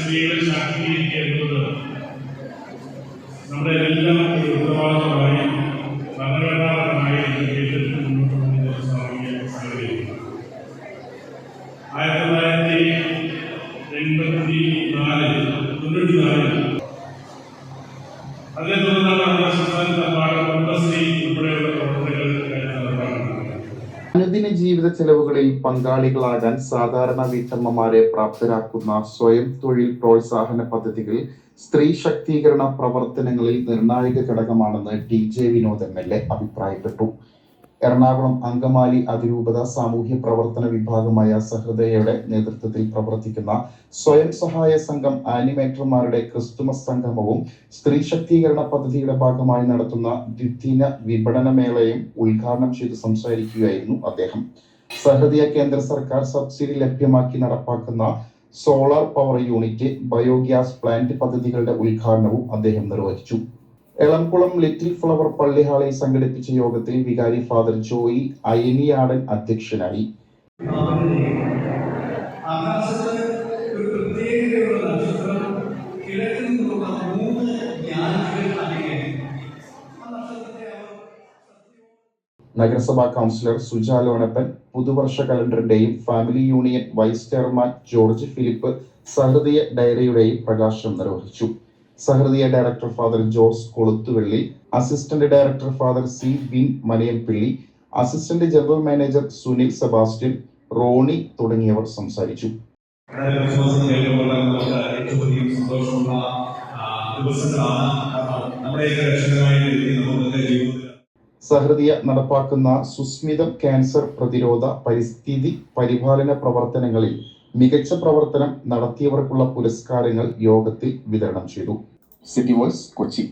സ്ത്രീകൾ ശാക്തീകരിക്കുക എന്നത് നമ്മുടെ എല്ലാ ഉത്തരവാദിത്തമായ അനുദിന ജീവിത ചെലവുകളിൽ പങ്കാളികളാകാൻ സാധാരണ വീട്ടമ്മമാരെ പ്രാപ്തരാക്കുന്ന സ്വയം തൊഴിൽ പ്രോത്സാഹന പദ്ധതികൾ സ്ത്രീ ശക്തീകരണ പ്രവർത്തനങ്ങളിൽ നിർണായക ഘടകമാണെന്ന് T J Vinod M L A അഭിപ്രായപ്പെട്ടു. എറണാകുളം അങ്കമാലി അതിരൂപത സാമൂഹ്യ പ്രവർത്തന വിഭാഗമായ സഹൃദയയുടെ നേതൃത്വത്തിൽ പ്രവർത്തിക്കുന്ന സ്വയം സഹായ സംഘം ആനിമേറ്റർമാരുടെ ക്രിസ്തുമസ് സംഗമവും സ്ത്രീ ശക്തീകരണ പദ്ധതിയുടെ ഭാഗമായി നടത്തുന്ന ദ്വിദിന വിപണന മേളയും ഉദ്ഘാടനം ചെയ്ത് സംസാരിക്കുകയായിരുന്നു അദ്ദേഹം. സഹൃദയ കേന്ദ്ര സർക്കാർ സബ്സിഡി ലഭ്യമാക്കി നടപ്പാക്കുന്ന solar power unit biogas plant പദ്ധതികളുടെ ഉദ്ഘാടനവും അദ്ദേഹം നിർവഹിച്ചു. എളംകുളം ലിറ്റിൽ ഫ്ലവർ പള്ളി ഹാളിൽ സംഘടിപ്പിച്ച യോഗത്തിൽ വികാരി ഫാദർ ജോയി അയനിയാടൻ അധ്യക്ഷനായി. നഗരസഭാ കൗൺസിലർ സുജ ലോണപ്പൻ പുതുവർഷ കലണ്ടറിന്റെയും family union vice chairman George Philip Sahrudaya ഡയറിയുടെയും പ്രകാശനം നിർവഹിച്ചു. Sahrudaya director father Jose Koluthuvelli assistant director father Sivin Manayampilly assistant general manager Sunil Sebastian Roni തുടങ്ങിയവർ സംസാരിച്ചു. സഹൃദയ നടപ്പാക്കുന്ന സുസ്മിതം ക്യാൻസർ പ്രതിരോധ പരിസ്ഥിതി പരിപാലന പ്രവർത്തനങ്ങളിൽ മികച്ച പ്രവർത്തനം നടത്തിയവർക്കുള്ള പുരസ്കാരങ്ങൾ യോഗത്തിൽ വിതരണം ചെയ്തു. City voice Kochi.